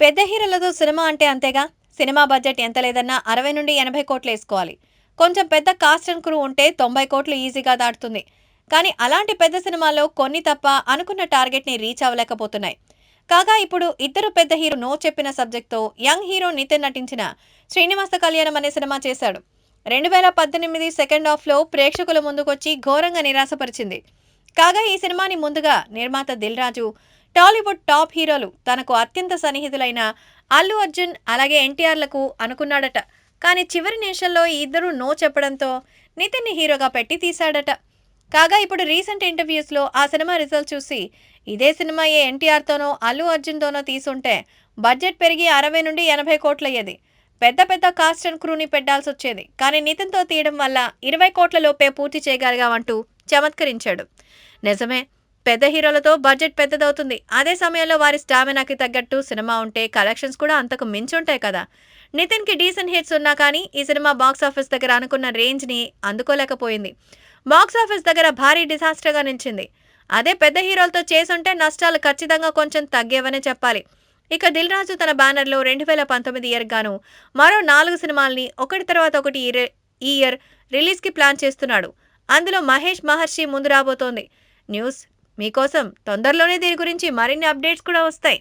పెద్ద హీరోలతో సినిమా అంటే అంతేగా? సినిమా బడ్జెట్ ఎంత లేదన్నా అరవై నుండి ఎనభై కోట్లు వేసుకోవాలి. కొంచెం పెద్ద కాస్ట్ అండ్ క్రూ ఉంటే తొంభై కోట్లు ఈజీగా దాటుతుంది. కానీ అలాంటి పెద్ద సినిమాల్లో కొన్ని తప్ప అనుకున్న టార్గెట్ని రీచ్ అవ్వలేకపోతున్నాయి. కాగా ఇప్పుడు ఇద్దరు పెద్ద హీరో నో చెప్పిన సబ్జెక్ట్తో యంగ్ హీరో నితిన్ నటించిన శ్రీనివాస కళ్యాణం అనే సినిమా చేశాడు. రెండు వేల పద్దెనిమిది సెకండ్ హాఫ్లో ప్రేక్షకుల ముందుకొచ్చి ఘోరంగా నిరాశపరిచింది. కాగా ఈ సినిమాని ముందుగా నిర్మాత దిల్ రాజు టాలీవుడ్ టాప్ హీరోలు తనకు అత్యంత సన్నిహితులైన అల్లు అర్జున్ అలాగే ఎన్టీఆర్లకు అనుకున్నాడట. కానీ చివరి నిమిషంలో ఈ ఇద్దరూ నో చెప్పడంతో నితిన్ని హీరోగా పెట్టి తీశాడట. కాగా ఇప్పుడు రీసెంట్ ఇంటర్వ్యూస్లో ఆ సినిమా రిజల్ట్ చూసి ఇదే సినిమా ఏ ఎన్టీఆర్తోనో అల్లు అర్జున్తోనో తీసుంటే బడ్జెట్ పెరిగి అరవై నుండి ఎనభై కోట్లయ్యేది. పెద్ద పెద్ద కాస్ట్ అండ్ క్రూని పెట్టాల్సి వచ్చేది కానీ నితిన్తో తీయడం వల్ల ఇరవై కోట్ల లోపే పూర్తి చేయగలిగామంటూ చమత్కరించాడు. నిజమే పెద్ద హీరోలతో బడ్జెట్ పెద్దదవుతుంది. అదే సమయంలో వారి స్టామినాకి తగ్గట్టు సినిమా ఉంటే కలెక్షన్స్ కూడా అంతకు మించుంటాయి కదా. నితిన్కి డీసెంట్ హిట్స్ ఉన్నా కానీ ఈ సినిమా బాక్స్ ఆఫీస్ దగ్గర అనుకున్న రేంజ్ని అందుకోలేకపోయింది. బాక్స్ ఆఫీస్ దగ్గర భారీ డిజాస్టర్గా నిలిచింది. అదే పెద్ద హీరోలతో చేసుంటే నష్టాలు ఖచ్చితంగా కొంచెం తగ్గేవనే చెప్పాలి. ఇక దిల్ రాజు తన బ్యానర్లో రెండు వేల పంతొమ్మిది ఇయర్ గాను మరో నాలుగు సినిమాల్ని ఒకటి తర్వాత ఒకటి ఈ ఈ ఇయర్ రిలీజ్కి ప్లాన్ చేస్తున్నాడు. అందులో మహేష్ మహర్షి ముందు రాబోతోంది. న్యూస్ మీకోసం తొందరలోనే దీని గురించి మరిన్ని అప్డేట్స్ కూడా వస్తాయి.